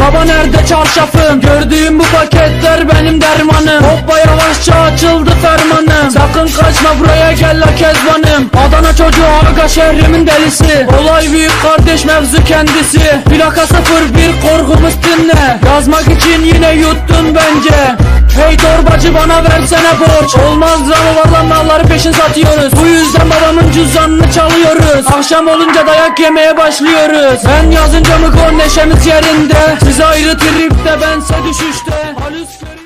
baba nerede çarşafım? Gördüğüm bu paketler benim dermanım. Hoppa yavaşça açıldı fermanım. Sakın kaçma buraya gel la kezbanım. Adana çocuğu aga şehrimin delisi. Olay büyük kardeş mevzu kendisi. Plaka 01 korkumuz dinle Yazmak için yine yuttun bence. Hey torbacı bana versene borç. Olmaz ama valla malları peşin satıyoruz. Bu yüzden babamın cüzdanını çalıyoruz Akşam olunca dayak yemeye başlıyoruz. Ben yazınca mı gol neşemiz yerinde Siz ayrı tripte bense düşüşte. Halüs